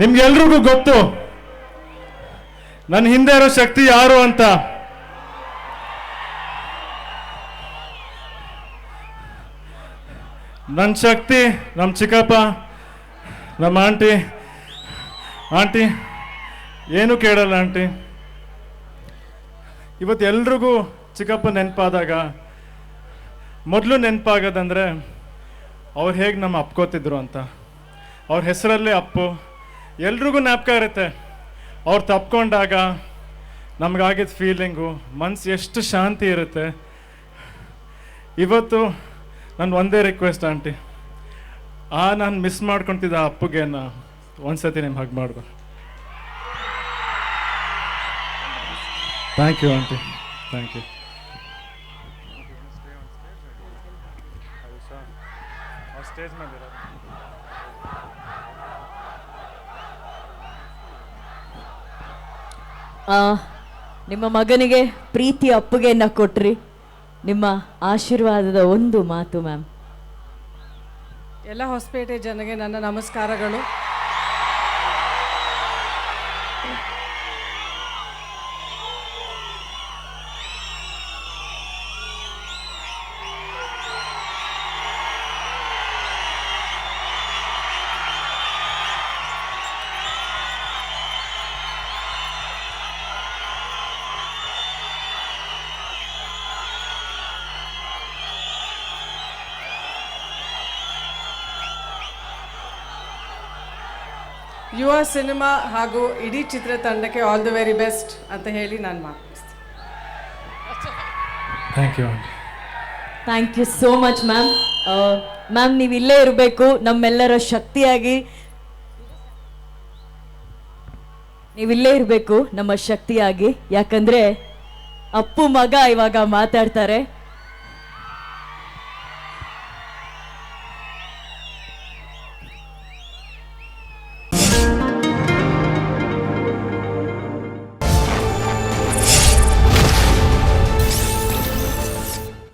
ನಿಮ್ಗೆಲ್ರಿಗೂ ಗೊತ್ತು. ನನ್ನ ಹಿಂದೆ ಇರೋ ಶಕ್ತಿ ಯಾರು ಅಂತ. ನನ್ನ ಶಕ್ತಿ ನಮ್ಮ ಚಿಕ್ಕಪ್ಪ ನಮ್ಮ ಆಂಟಿ. ಆಂಟಿ, ಏನು ಕೇಳಲ್ಲ ಆಂಟಿ. ಇವತ್ತು ಎಲ್ರಿಗೂ ಚಿಕ್ಕಪ್ಪ ನೆನಪಾದಾಗ, ಮೊದಲು ನೆನಪಾಗೋದಂದ್ರೆ ಅವ್ರು ಹೇಗೆ ನಮ್ಮ ಅಪ್ಕೋತಿದ್ರು ಅಂತ. ಅವ್ರ ಹೆಸರಲ್ಲೇ ಅಪ್ಪು. ಎಲ್ರಿಗೂ ಜ್ಞಾಪಕ ಇರುತ್ತೆ. ಅವ್ರು ತಪ್ಕೊಂಡಾಗ ನಮಗಾಗಿದ್ದ ಫೀಲಿಂಗು ಮನ್ಸು ಎಷ್ಟು ಶಾಂತಿ ಇರುತ್ತೆ. ಇವತ್ತು ನನ್ನ ಒಂದೇ ರಿಕ್ವೆಸ್ಟ್ ಆಂಟಿ. ಆ ನಾನು ಮಿಸ್ ಮಾಡ್ಕೊತಿದ್ದ ಅಪ್ಪುಗೆ ಒಂದ್ಸತಿ ನಿಮ್ಮ ಹಾಗೆ ಮಾಡಿದೆ thank you aunty. Thank you stage ನಿಮ್ಮ ಮಗನಿಗೆ ಪ್ರೀತಿ ಅಪ್ಪುಗೆಯನ್ನ ಕೊಟ್ರಿ. ನಿಮ್ಮ ಆಶೀರ್ವಾದದ ಒಂದು ಮಾತು, ಮ್ಯಾಮ್. ಎಲ್ಲ ಹೊಸಪೇಟೆ ಜನಗೆ ನನ್ನ ನಮಸ್ಕಾರಗಳು. ಯುವ ಸಿನಿಮಾ ಹಾಗೂ ಇಡೀ ಚಿತ್ರತಂಡಕ್ಕೆ ಆಲ್ ದಿ ವೆರಿ ಬೆಸ್ಟ್ ಅಂತ ಹೇಳಿ ನಾನು ಮಾತಾಡ್ತೀನಿ thank you thank you so much ma'am ma'am ನೀವು ಇಲ್ಲೇ ಇರಬೇಕು. ನಮ್ಮೆಲ್ಲರ ಶಕ್ತಿಯಾಗಿ ನೀವಿಲ್ಲೇ ಇರಬೇಕು ನಮ್ಮ ಶಕ್ತಿಯಾಗಿ. ಯಾಕಂದ್ರೆ ಅಪ್ಪು ಮಗ ಇವಾಗ ಮಾತಾಡ್ತಾರೆ.